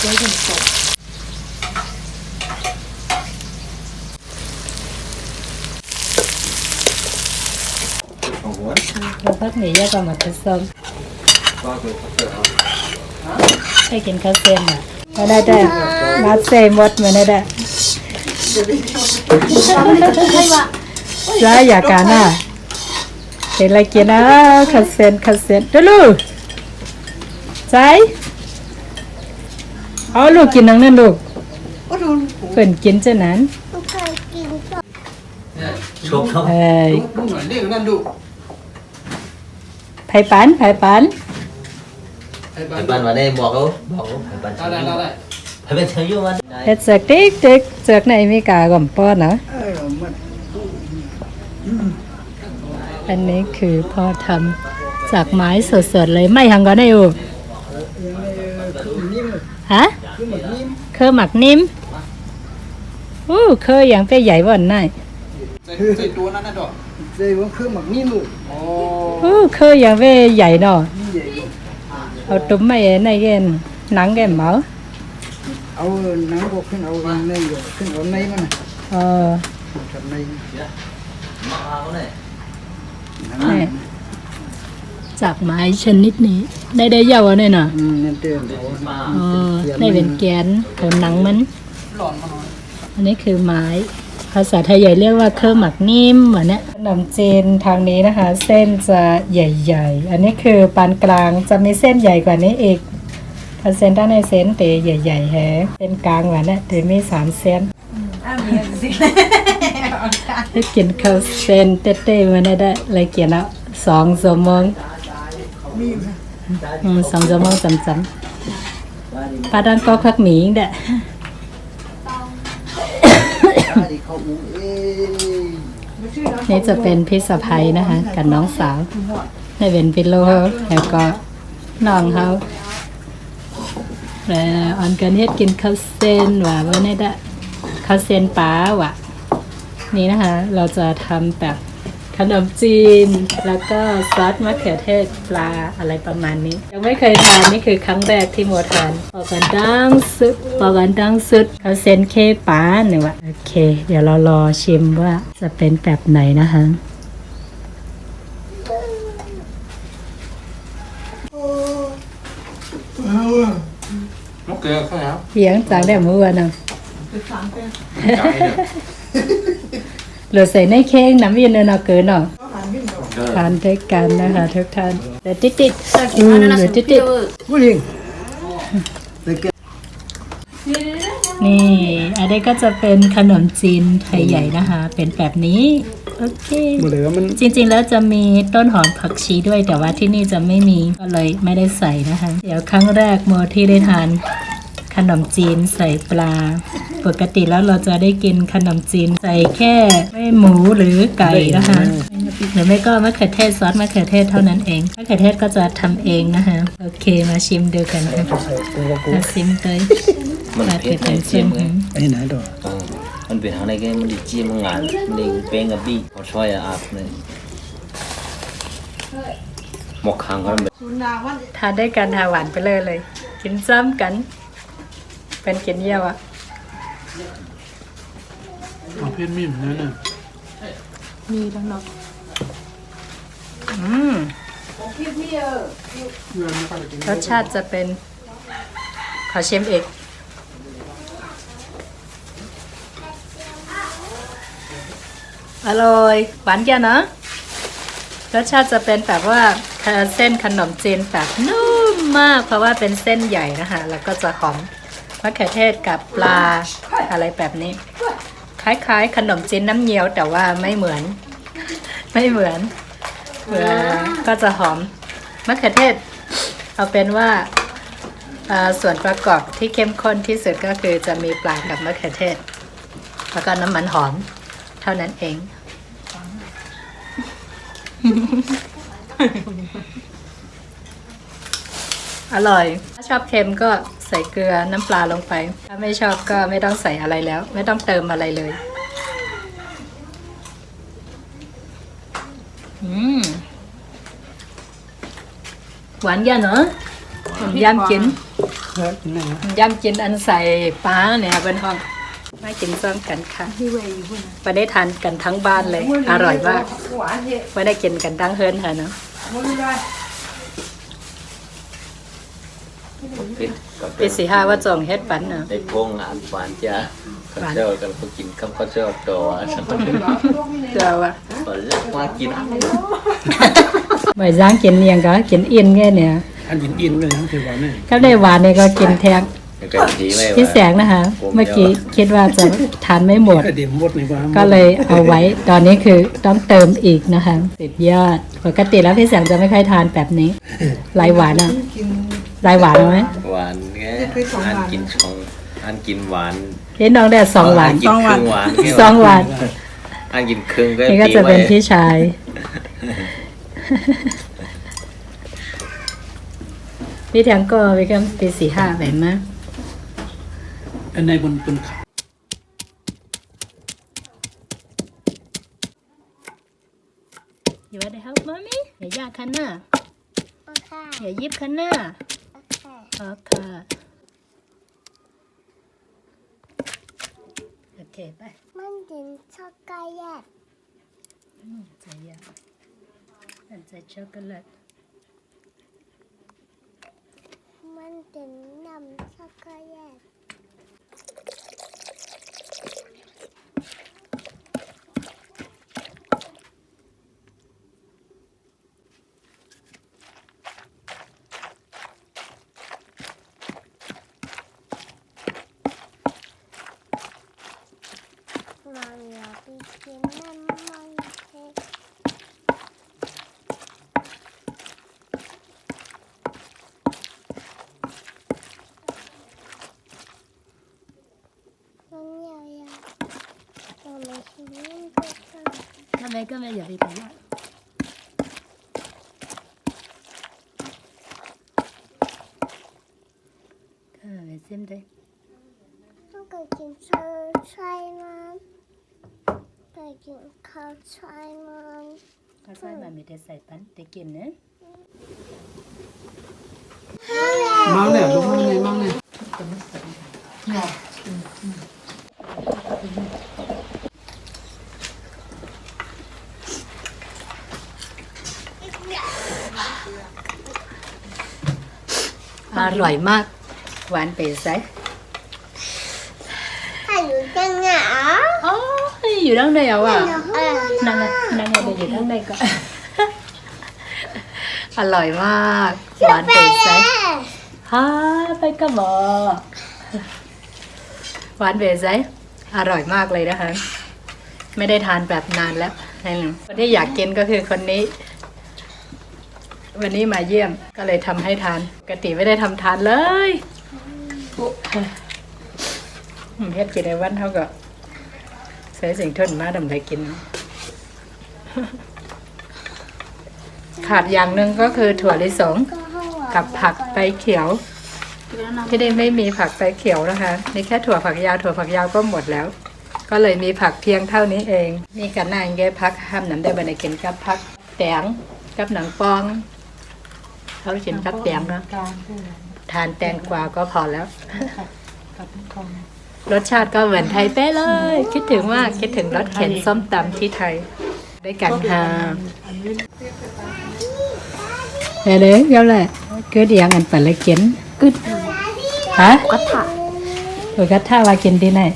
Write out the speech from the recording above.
ไว้เป็นศพของหัวเราพักหนียากกว่าหมักกระส้มก็คือเปิดเอา ให้กินข้าว เส้นอะมาได้ได้มาเซมดมาได้ได้จ้าอยากการน่ะเห็นอะไรกินนะข้าวเส้นข้าวเส้นดูลูกใจเอาลูกกินนังนั่นลูกเพิ่นกินจะนั้นชกเขาเอ้ยดูหน่อยนี่นั่นดูไผ่ปันไผ่ปันไอ้บ้าไอ้นบ้านมาได้บอกเขาบอกเขาไอ้บ้านได้ได้ได้ไอ้เป็นเชียวอยู่มันเฮ็ดเสือกติ๊กติ๊กเสือกในอเมริกาก่อนป้อนนะเออมันอันนี้คือพ่อทำจากไม้สดๆเลยไม่หังก่อนได้อยู่นิ่มฮะคือ เหมือนนิ่มเคอหมักนิ่มอู้เคออย่างเป้ใหญ่บ่อนน่ะใส่ใส่ตัวนั้นนะดอกใส่ว่าคือหมักนิ่มลูกอ๋ออู้เคออย่างเป้ใหญ่เนาะนี่ใหญ่ลูกเอาตุ้มไม่ในเย็นหนังแกมเหมาเอาหนังก็ขึ้นเอาในขึ้นเอาในมันเออทำในมาเขาเนี่ยนี่จากไม้ชนิดนี้ ได้ได้ยาวอะเนี่ยน่ะอืมนั่นเตือนเอามาเออได้เป็นแกนเอาหนังมันหลอนมาหน่อยอันนี้คือไม้ ภาษาไทยใหญ่เรียกว่าเครื่องหมักนิ่มเหมือนเนี้ยขนมจีนทางนี้นะคะ เส้นจะใหญ่ๆ อันนี้คือปานกลางจะมีเส้นใหญ่กว่านี้อีกถ้าเส้นด้านในเส้นเตใหญ่ๆแฮะเส้นกลางกว่านี้เตมีสามเส้นให้กินข้าวเส้นเต้ๆมาได้ได้เลยกินแล้วสองชั่วโมงอืมสองชั่วโม งจำๆปาดันก็คักหมีอีกเด้อไอ้เขางเอ้ยนี่จะเป็นพี่สะพ้ยนะคะ กับน้องสาวในเป็นพี่โลแล้วก็น้องเขาแล้วออนกันเฮ็ดกินข้าวเส้นว่าว่านี่ได้ข้าวเส้นปลาว่ะ นี่นะคะ เราจะทำแบบ ขนมจีน แล้วก็ซอสมะเขือเทศปลาอะไรประมาณนี้ ยังไม่เคยทานนี่คือครั้งแรกที่โมทานปอกันดังสุดปอกันดังสุดข้าวเส้นเคปลาเนี่ยว่ะโอเค เดี๋ยวเรารอชิมว่าจะเป็นแบบไหนนะคะนกเกลือเข้าแล้วเสียงจากแต่เมื่อวานน่ะ เหลือใส่ในเค้กน้ำเย็นเนาะเกินเนาะทานด้วยกันนะคะทุกท่านแต่ติดติดๆอืมเหลือติดติดผู้หญิงแต่แกๆนี่อันนี้ก็จะเป็นขนมจีนไทยใหญ่นะคะ เป็นแบบนี้โอเคหมดเลยว่ามันจริง ๆ แล้วจะมีต้นหอมผักชีด้วย แต่ว่าที่นี่จะไม่มีก็เลยไม่ได้ใส่นะคะ เดี๋ยวครั้งแรกโมที่ได้ทานขนมจีนใส่ปลา ปกติแล้วเราจะได้กินขนมจีนใส่แค่ไม่หมูหรือไก่นะคะ หรือไม่ก็มะเขือเทศซอสมะเขือเทศเท่านั้นเองมะเขือเทศก็จะทำเองนะคะ โอเคมาชิมดูกันค่ะมาชิมเลยมันมาเผ็ดเผ็ดมันๆเจียมชิมไอ้ไหนดอกมันเป็นทางไหนกันมันดิจีมงานมันดิเป็นกับบี้เขาช่วยอาบเลยหมกขังเขาแบบทานได้กันทาหวานไปเลยเลย กินซ้ำกัน เป็นกินเยี่ยวอะ เอาเพี้ยนมิ่มนั่นน่ะมีแล้วเนาะอืมเพื่อนไม่ค่อยกินรสชาติจะเป็น ขอชิมอีกอร่อยหวานจังเนอะรสชาติจะเป็นแบบว่าเส้นขนมจีนแบบนุ่มมาก เพราะว่าเป็นเส้นใหญ่นะคะแล้วก็จะหอม มะเขือเทศกับปลาอะไรแบบนี้ คล้ายๆ ขนมจีนน้ำเงี้ยวแต่ว่าไม่เหมือน ไม่เหมือนเอ่อก็จะหอมมะเขือเทศ เอาเป็นว่าส่วนประกอบที่เข้มข้นที่สุดก็คือจะมีปลากับมะเขือเทศ แล้วก็น้ำมันหอม เท่านั้นเองอร่อย ถ้าชอบเค็มก็ ใส่เกลือน้ำปลาลงไป ถ้าไม่ชอบก็ไม่ต้องใส่อะไรแล้ว ไม่ต้องเติมอะไรเลย อืม หวานยันเนอะผมยำกินเออกินอะไรนะย่ำกินอันใส่ปลาเนี่ยเป็นห้องมากินซ้อมกันค่ะไปได้ทานกันทั้งบ้านเลย อร่อยมากไปได้กินกันทั้งเฮิร์นค่ะเนาะ คิดก็ปีสี่ห้าว่าจองเฮ็ดปันเนาะ ได้พงงานหวานจ้าข้าวเจ้ากันก็กินข้าวข้าวเจ้าตัวฉันก็เดี๋ยวว่าเลือกมากินใบย่างกินเนียงก็กินอินแค่เนี่ยอันยินอินเลยนะคือว่าเนี่ยถ้าได้หวานเนี่ยก็กินแทงก็ดีไหมพี่แสงนะคะ เมื่อกี้คิดว่าจะทานไม่หมดก็เดี๋ยวหมดในบ้านก็เลยเอาไว้ตอนนี้คือต้องเติมอีกนะคะสุดยอดปกติแล้วพี่แสงจะไม่ค่อยทานแบบนี้ลายหวานอะ ลายหวานเอาไหมหวานแค่อันกินชงอันกินหวานเห็นน้องแดดสองหวานกินครึ่งหวานสองหวานอันกินครึ่งก็นี่ก็จะเป็นพี่ชายพี่แทงก็ไปกันปีสี่ห้าแบบมั้ยอันในบนบนขา You want to help mommy อย่ายากคันหน้าอย่ายิบคันหน้า โอเคโอเคไปมันกินช็อกโกแลตใจเย็นอันใจช็อกโกแลตมันกินน้ำช็อกโกแลต มันอยากไปกินน้ำมันเค้กมันอยากอยากเราไม่ชิม ยากไปกันว่าเออไปซิมได้ต้องไปกินข้าวใช่มันไปกินข้าวใช่มันก็ใส่มามีแต่ใส่ปันแต่กินเนอะมั่งเนี่ยลูกมั่งเนี่ยมั่งเนี่ยอร่อยมาก หวานไปใส่ถ้าอยู่จังหวะ อ๋ออยู่ด้านในเอาอะเออนั่นน่ะนั่นน่ะเดี๋ยวอยู่ด้านในก่อนอร่อยมากหวานไปใส่ฮ่าไปกับหมอหวานเบสไซอร่อยมากเลยนะคะ ไม่ได้ทานแบบนานแล้วนั่นแหละคนที่อยากกินก็คือคนนี้ วันนี้มาเยี่ยมก็เลยทำให้ทานปกติไม่ได้ทำทานเลยอืมเฮ็ดกินในวันเท่ากับ ใส่สิ่งทนมาดำไรกิน ขาดอย่างหนึ่งก็คือถั่วลิสงกับผักใบเขียว ที่นี่ไม่มีผักใบเขียวนะคะนี่แค่ถั่วฝักยาวถั่วฝักยาวก็หมดแล้ว ก็เลยมีผักเพียงเท่านี้เอง มีกันนางแกพักห้ามน้ำได้บันไดกินกับผักแตงกับหนังปองเขากินกับแตงเนาะทานแตงกวาก็พอแล้ว รสชาติก็เหมือนไทยเป๊ะเลย คิดถึงมากคิดถึงรสเข็นส้มตำที่ไทยได้กันค่ะเฮ้ยเลยเดี๋ยวแหละ cứ đi ăn ăn phải lấy kiến cứ hả có thả rồi có thả vào kiến đi này